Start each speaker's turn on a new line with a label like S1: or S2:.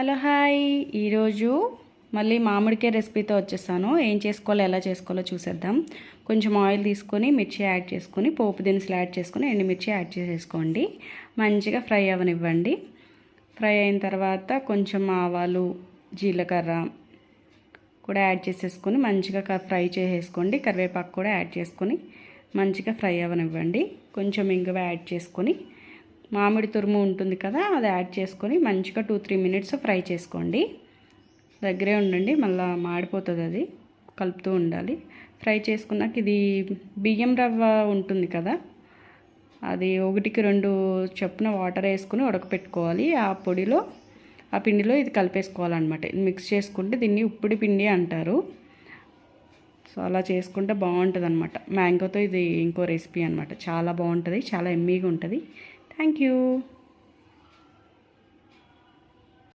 S1: Hello hi. ఈరోజు మళ్ళీ మామిడికాయ రెసిపీతో వచ్చేసాను. ఏం చేసుకోవాలో ఎలా చేసుకోవాలో చూసేద్దాం. కొంచెం ఆయిల్ తీసుకొని మిర్చి యాడ్ చేసుకొని పోపు దినుసులు యాడ్ చేసుకొని ఎండుమిర్చి యాడ్ చేసేసుకోండి. మంచిగా ఫ్రై అవ్వనివ్వండి ఫ్రై అయిన తర్వాత కొంచెం ఆవాలు జీలకర్ర కూడా యాడ్ చేసేసుకొని మంచిగా ఫ్రై చేసేసుకోండి. కరివేపాకు కూడా యాడ్ చేసుకొని మంచిగా ఫ్రై అవనివ్వండి. కొంచెం ఇంగువ యాడ్ చేసుకొని మామిడి తురుము ఉంటుంది కదా అది యాడ్ చేసుకొని మంచిగా టూ త్రీ మినిట్స్ ఫ్రై చేసుకోండి. దగ్గరే ఉండండి మళ్ళీ మాడిపోతుంది అది కలుపుతూ ఉండాలి. ఫ్రై చేసుకున్నాక ఇది బియ్యం రవ్వ ఉంటుంది కదా అది ఒకటికి రెండు చొప్పున వాటర్ వేసుకుని ఉడకపెట్టుకోవాలి. ఆ పొడిలో ఆ పిండిలో ఇది కలిపేసుకోవాలన్నమాట. మిక్స్ చేసుకుంటే దీన్ని ఉప్పుడి పిండి అంటారు. సో అలా చేసుకుంటే బాగుంటుంది అనమాట మ్యాంగోతో ఇది ఇంకో రెసిపీ అనమాట చాలా బాగుంటుంది చాలా ఎమ్మీగా ఉంటుంది. Thank you.